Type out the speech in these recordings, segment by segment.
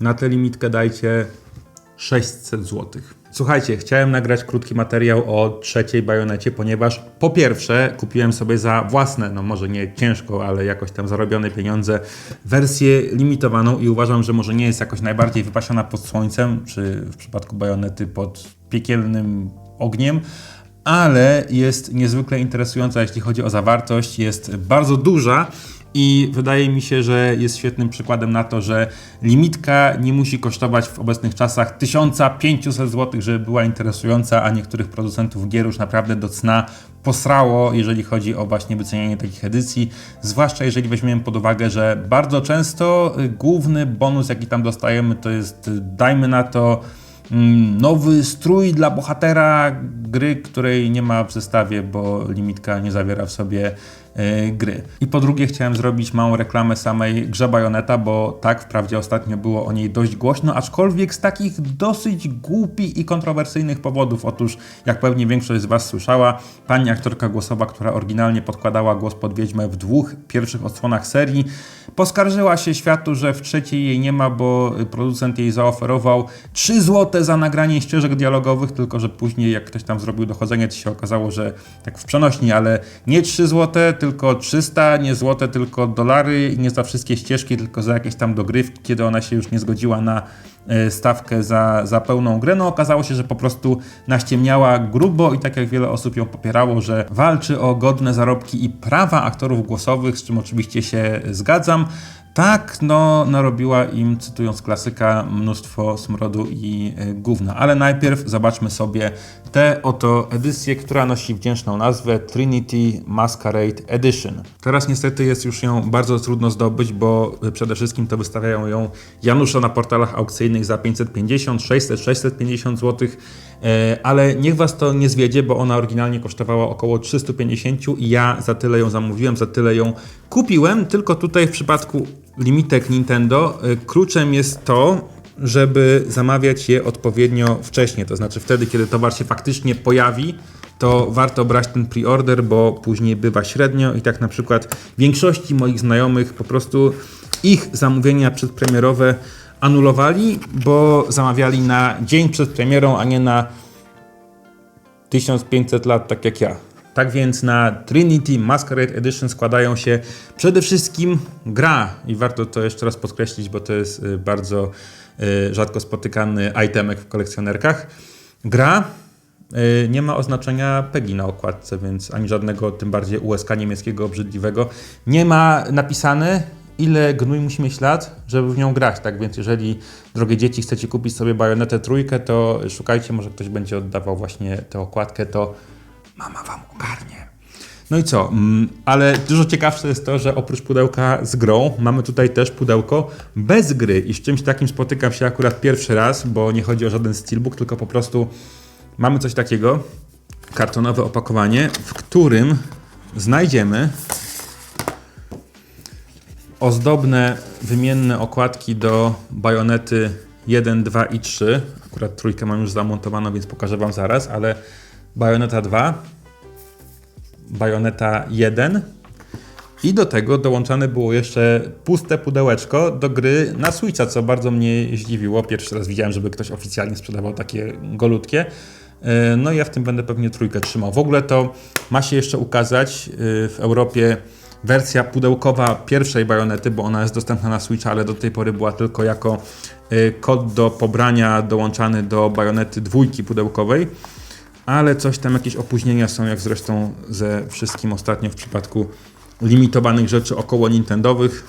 Na tę limitkę dajcie 600 zł. Słuchajcie, chciałem nagrać krótki materiał o trzeciej bajonecie, ponieważ po pierwsze kupiłem sobie za własne, no może nie ciężko, ale jakoś tam zarobione pieniądze, wersję limitowaną i uważam, że może nie jest jakoś najbardziej wypasiona pod słońcem, czy w przypadku bajonety pod piekielnym ogniem, ale jest niezwykle interesująca, jeśli chodzi o zawartość, jest bardzo duża i wydaje mi się, że jest świetnym przykładem na to, że limitka nie musi kosztować w obecnych czasach 1500 zł, żeby była interesująca, a niektórych producentów gier już naprawdę do cna posrało, jeżeli chodzi o właśnie wycenianie takich edycji, zwłaszcza jeżeli weźmiemy pod uwagę, że bardzo często główny bonus, jaki tam dostajemy, to jest, dajmy na to, mm, nowy strój dla bohatera gry, której nie ma w zestawie, bo limitka nie zawiera w sobie gry. I po drugie chciałem zrobić małą reklamę samej grze Bayonetta, bo tak, wprawdzie ostatnio było o niej dość głośno, aczkolwiek z takich dosyć głupich i kontrowersyjnych powodów. Otóż, jak pewnie większość z Was słyszała, pani aktorka głosowa, która oryginalnie podkładała głos pod Wiedźmę w dwóch pierwszych odsłonach serii, poskarżyła się światu, że w trzeciej jej nie ma, bo producent jej zaoferował 3 zł za nagranie ścieżek dialogowych, tylko że później jak ktoś tam zrobił dochodzenie, to się okazało, że tak w przenośni, ale nie 3 zł, tylko 300, nie złote, tylko dolary i nie za wszystkie ścieżki, tylko za jakieś tam dogrywki, kiedy ona się już nie zgodziła na e, stawkę za, za pełną grę. No okazało się, że po prostu naściemniała grubo i tak jak wiele osób ją popierało, że walczy o godne zarobki i prawa aktorów głosowych, z czym oczywiście się zgadzam. Tak, no, narobiła im, cytując klasyka, mnóstwo smrodu i y, gówna. Ale najpierw zobaczmy sobie tę oto edycję, która nosi wdzięczną nazwę Trinity Masquerade Edition. Teraz niestety jest już ją bardzo trudno zdobyć, bo y, przede wszystkim to wystawiają ją Janusze na portalach aukcyjnych za 550, 600, 650 zł. E, ale niech Was to nie zwiedzie, bo ona oryginalnie kosztowała około 350 i ja za tyle ją zamówiłem, za tyle ją kupiłem, tylko tutaj w przypadku limitek Nintendo e, kluczem jest to, żeby zamawiać je odpowiednio wcześnie, to znaczy wtedy, kiedy towar się faktycznie pojawi, to warto brać ten pre-order, bo później bywa średnio i tak na przykład większości moich znajomych po prostu ich zamówienia przedpremierowe anulowali, bo zamawiali na dzień przed premierą, a nie na 1500 lat, tak jak ja. Tak więc na Trinity Masquerade Edition składają się przede wszystkim gra i warto to jeszcze raz podkreślić, bo to jest y, bardzo y, rzadko spotykany itemek w kolekcjonerkach. Gra y, nie ma oznaczenia PEGI na okładce, więc ani żadnego, tym bardziej USK niemieckiego obrzydliwego. Nie ma napisane, ile gnój musi mieć lat, żeby w nią grać. Tak więc, jeżeli, drogie dzieci, chcecie kupić sobie bajonetę trójkę, to szukajcie, może ktoś będzie oddawał właśnie tę okładkę, to mama wam ogarnie. No i co? Mm, Ale dużo ciekawsze jest to, że oprócz pudełka z grą, mamy tutaj też pudełko bez gry i z czymś takim spotykam się akurat pierwszy raz, bo nie chodzi o żaden steelbook, tylko po prostu mamy coś takiego, kartonowe opakowanie, w którym znajdziemy ozdobne, wymienne okładki do bajonety 1, 2 i 3. Akurat trójkę mam już zamontowaną, więc pokażę Wam zaraz, ale bajoneta 2, bajoneta 1 i do tego dołączane było jeszcze puste pudełeczko do gry na Switcha, co bardzo mnie zdziwiło. Pierwszy raz widziałem, żeby ktoś oficjalnie sprzedawał takie golutkie. E, No i ja w tym będę pewnie trójkę trzymał. W ogóle to ma się jeszcze ukazać e, w Europie wersja pudełkowa pierwszej bajonety, bo ona jest dostępna na Switcha, ale do tej pory była tylko jako e, kod do pobrania dołączany do bajonety dwójki pudełkowej. Ale coś tam, jakieś opóźnienia są, jak zresztą ze wszystkim ostatnio w przypadku limitowanych rzeczy około Nintendowych,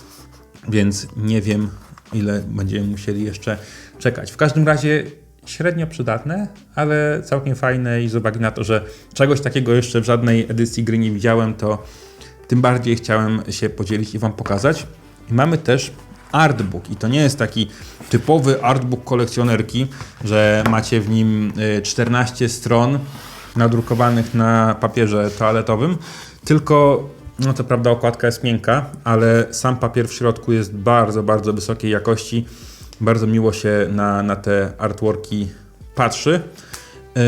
więc nie wiem, ile będziemy musieli jeszcze czekać. W każdym razie średnio przydatne, ale całkiem fajne i z uwagi na to, że czegoś takiego jeszcze w żadnej edycji gry nie widziałem, to tym bardziej chciałem się podzielić i Wam pokazać. I mamy też artbook i to nie jest taki typowy artbook kolekcjonerki, że macie w nim y, 14 stron nadrukowanych na papierze toaletowym, tylko no to prawda okładka jest miękka, ale sam papier w środku jest bardzo, bardzo wysokiej jakości. Bardzo miło się na, na te artworki patrzy. Yy,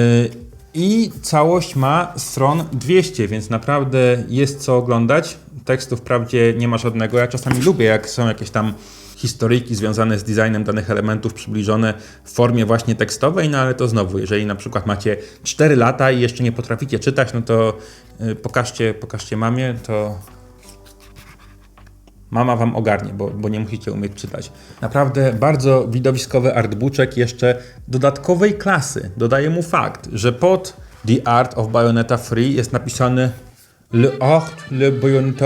I całość ma stron 200, więc naprawdę jest co oglądać. Tekstu wprawdzie nie ma żadnego. Ja czasami lubię, jak są jakieś tam historyjki związane z designem danych elementów przybliżone w formie właśnie tekstowej, no ale to znowu, jeżeli na przykład macie 4 lata i jeszcze nie potraficie czytać, no to y, pokażcie, pokażcie mamie, to Mama wam ogarnie, bo, bo nie musicie umieć czytać. Naprawdę bardzo widowiskowy artbooczek jeszcze dodatkowej klasy. Dodaję mu fakt, że pod The Art of Bayonetta Free jest napisany Le Art, Le Bayonetta.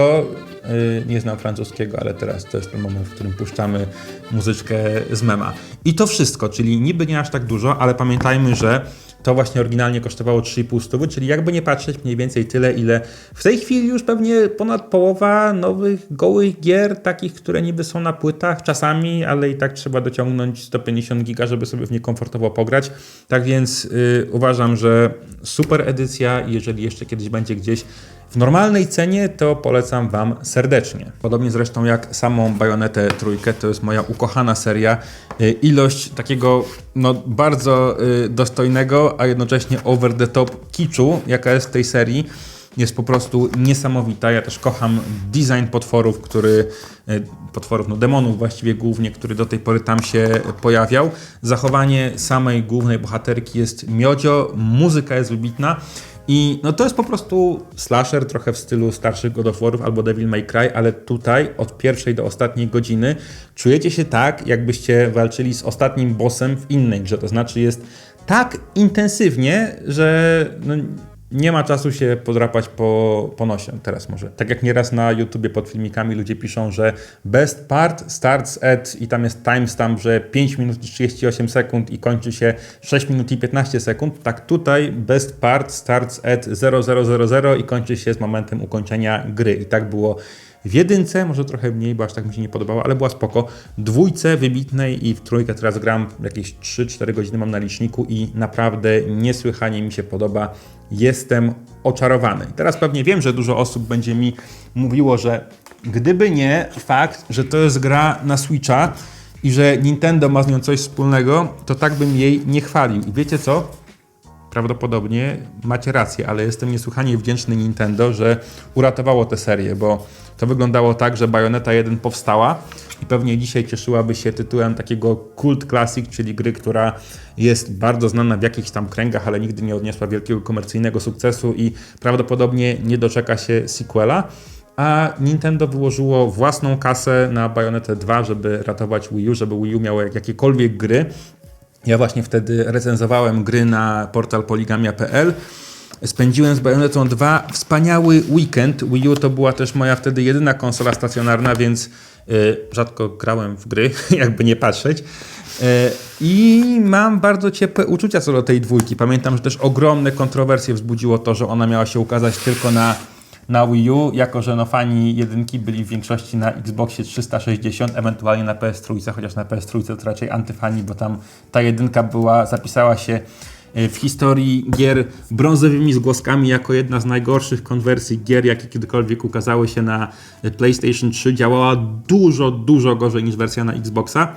Yy, nie znam francuskiego, ale teraz to jest ten moment, w którym puszczamy muzyczkę z mema. I to wszystko, czyli niby nie aż tak dużo, ale pamiętajmy, że to właśnie oryginalnie kosztowało 3,5 stówy, czyli jakby nie patrzeć mniej więcej tyle, ile w tej chwili już pewnie ponad połowa nowych gołych gier, takich, które niby są na płytach czasami, ale i tak trzeba dociągnąć 150 giga, żeby sobie w nie komfortowo pograć. Tak więc yy, uważam, że super edycja jeżeli jeszcze kiedyś będzie gdzieś w normalnej cenie, to polecam Wam serdecznie. Podobnie zresztą jak samą Bajonetę trójkę, to jest moja ukochana seria. Y, Ilość takiego no, bardzo y, dostojnego, a jednocześnie over the top kiczu, jaka jest w tej serii, jest po prostu niesamowita. Ja też kocham design potworów, który y, potworów, no demonów właściwie głównie, który do tej pory tam się pojawiał. Zachowanie samej głównej bohaterki jest miodzio, muzyka jest wybitna. I no to jest po prostu slasher trochę w stylu starszych God of albo Devil May Cry, ale tutaj od pierwszej do ostatniej godziny czujecie się tak, jakbyście walczyli z ostatnim bossem w innej grze. To znaczy jest tak intensywnie, że no, nie ma czasu się podrapać po, po nosie. Teraz może. Tak jak nieraz na YouTubie pod filmikami ludzie piszą, że best part starts at i tam jest timestamp, że 5 minut i 38 sekund i kończy się 6 minut i 15 sekund. Tak tutaj best part starts at 0000 i kończy się z momentem ukończenia gry. I tak było w jedynce, może trochę mniej, bo aż tak mi się nie podobało, ale była spoko. Dwójce wybitnej i w trójkę teraz gram jakieś 3-4 godziny mam na liczniku i naprawdę niesłychanie mi się podoba. Jestem oczarowany. Teraz pewnie wiem, że dużo osób będzie mi mówiło, że gdyby nie fakt, że to jest gra na Switcha i że Nintendo ma z nią coś wspólnego, to tak bym jej nie chwalił. I wiecie co? Prawdopodobnie macie rację, ale jestem niesłychanie wdzięczny Nintendo, że uratowało tę serię, bo to wyglądało tak, że Bayonetta 1 powstała i pewnie dzisiaj cieszyłaby się tytułem takiego Cult Classic, czyli gry, która jest bardzo znana w jakichś tam kręgach, ale nigdy nie odniosła wielkiego komercyjnego sukcesu i prawdopodobnie nie doczeka się sequela. A Nintendo wyłożyło własną kasę na Bayonetta 2, żeby ratować Wii U, żeby Wii U miało jakiekolwiek gry. Ja właśnie wtedy recenzowałem gry na portal poligamia.pl. Spędziłem z Bayonettą 2 wspaniały weekend. Wii U to była też moja wtedy jedyna konsola stacjonarna, więc y, rzadko grałem w gry, jakby nie patrzeć. Y, I mam bardzo ciepłe uczucia co do tej dwójki. Pamiętam, że też ogromne kontrowersje wzbudziło to, że ona miała się ukazać tylko na na Wii U, jako że no fani jedynki byli w większości na Xboxie 360, ewentualnie na PS3, chociaż na PS3 to raczej antyfani, bo tam ta jedynka była, zapisała się e, w historii gier brązowymi zgłoskami jako jedna z najgorszych konwersji gier, jakie kiedykolwiek ukazały się na PlayStation 3. Działała dużo, dużo gorzej niż wersja na Xboxa.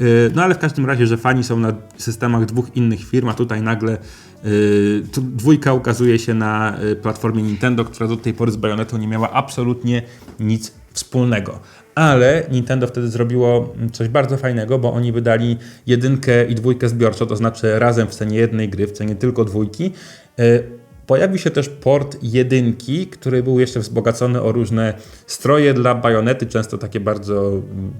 E, no ale w każdym razie, że fani są na systemach dwóch innych firm, a tutaj nagle Yy, dwójka ukazuje się na y, platformie Nintendo, która do tej pory z Bayonettą nie miała absolutnie nic wspólnego. Ale Nintendo wtedy zrobiło coś bardzo fajnego, bo oni wydali jedynkę i dwójkę zbiorczo, to znaczy razem w cenie jednej gry, w cenie tylko dwójki. Pojawił się też port jedynki, który był jeszcze wzbogacony o różne stroje dla bajonety, często takie bardzo mm,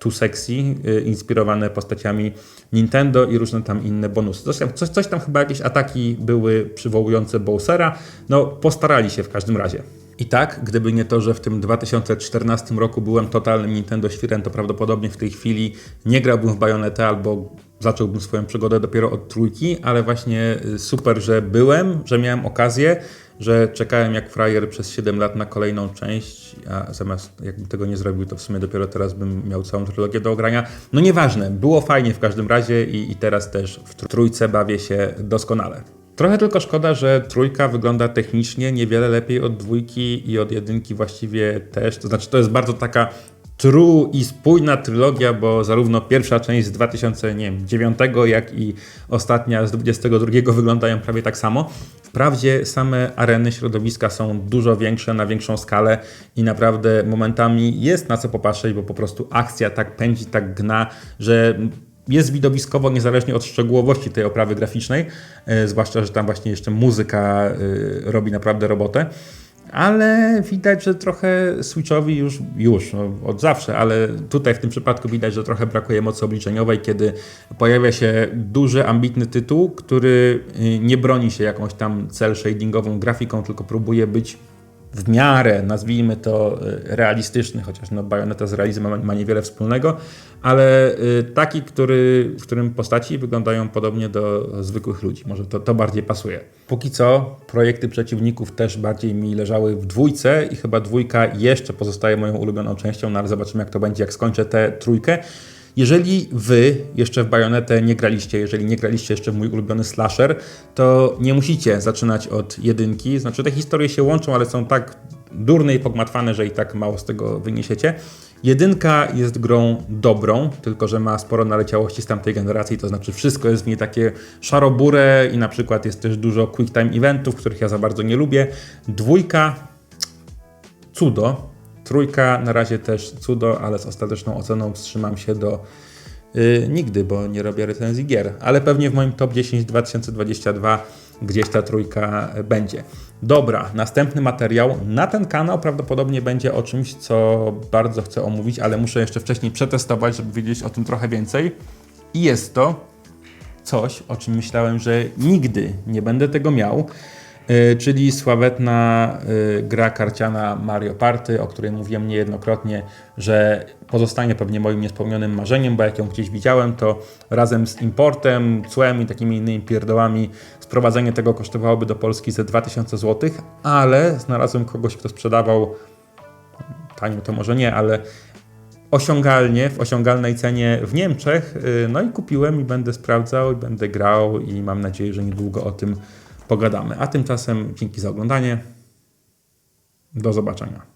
Too Sexy, y, inspirowane postaciami Nintendo i różne tam inne bonusy. Coś, coś, coś tam chyba jakieś ataki były przywołujące Bowsera. No, postarali się w każdym razie. I tak, gdyby nie to, że w tym 2014 roku byłem totalnym Nintendo świrem, to prawdopodobnie w tej chwili nie grałbym w Bayonetę albo zacząłbym swoją przygodę dopiero od trójki, ale właśnie y, super, że byłem, że miałem okazję, że czekałem jak frajer przez 7 lat na kolejną część, a zamiast jakbym tego nie zrobił, to w sumie dopiero teraz bym miał całą trylogię do ogrania. No nieważne, było fajnie w każdym razie i, i teraz też w trójce bawię się doskonale. Trochę tylko szkoda, że trójka wygląda technicznie niewiele lepiej od dwójki i od jedynki właściwie też. To znaczy, to jest bardzo taka true i spójna trylogia, bo zarówno pierwsza część z 2009, jak i ostatnia z 22 wyglądają prawie tak samo. Wprawdzie same areny, środowiska są dużo większe, na większą skalę i naprawdę momentami jest na co popatrzeć, bo po prostu akcja tak pędzi, tak gna, że jest widowiskowo niezależnie od szczegółowości tej oprawy graficznej, e, zwłaszcza, że tam właśnie jeszcze muzyka e, robi naprawdę robotę. Ale widać, że trochę Switchowi już, już no, od zawsze, ale tutaj w tym przypadku widać, że trochę brakuje mocy obliczeniowej, kiedy pojawia się duży, ambitny tytuł, który y, nie broni się jakąś tam cel shadingową grafiką, tylko próbuje być w miarę, nazwijmy to, y, realistyczny, chociaż no, Bayonetta z realizmem ma, ma niewiele wspólnego, ale y, taki, który, w którym postaci wyglądają podobnie do zwykłych ludzi. Może to, to bardziej pasuje. Póki co projekty przeciwników też bardziej mi leżały w dwójce i chyba dwójka jeszcze pozostaje moją ulubioną częścią, no ale zobaczymy jak to będzie, jak skończę tę trójkę. Jeżeli wy jeszcze w Bajonetę nie graliście, jeżeli nie graliście jeszcze w mój ulubiony slasher, to nie musicie zaczynać od jedynki. Znaczy te historie się łączą, ale są tak durne i pogmatwane, że i tak mało z tego wyniesiecie. Jedynka jest grą dobrą, tylko że ma sporo naleciałości z tamtej generacji, to znaczy wszystko jest w niej takie szarobure i na przykład jest też dużo quick time eventów, których ja za bardzo nie lubię. Dwójka cudo. Trójka na razie też cudo, ale z ostateczną oceną wstrzymam się do yy, nigdy, bo nie robię recenzji gier. Ale pewnie w moim top 10 2022 gdzieś ta trójka będzie. Dobra, następny materiał na ten kanał prawdopodobnie będzie o czymś, co bardzo chcę omówić, ale muszę jeszcze wcześniej przetestować, żeby wiedzieć o tym trochę więcej. I jest to coś, o czym myślałem, że nigdy nie będę tego miał. Yy, czyli sławetna yy, gra karciana Mario Party, o której mówiłem niejednokrotnie, że pozostanie pewnie moim niespełnionym marzeniem, bo jak ją gdzieś widziałem, to razem z importem, cłem i takimi innymi pierdołami sprowadzenie tego kosztowałoby do Polski ze 2000 zł, ale znalazłem kogoś, kto sprzedawał tanio to może nie, ale osiągalnie, w osiągalnej cenie w Niemczech. Yy, No i kupiłem i będę sprawdzał i będę grał i mam nadzieję, że niedługo o tym pogadamy. A tymczasem dzięki za oglądanie. Do zobaczenia.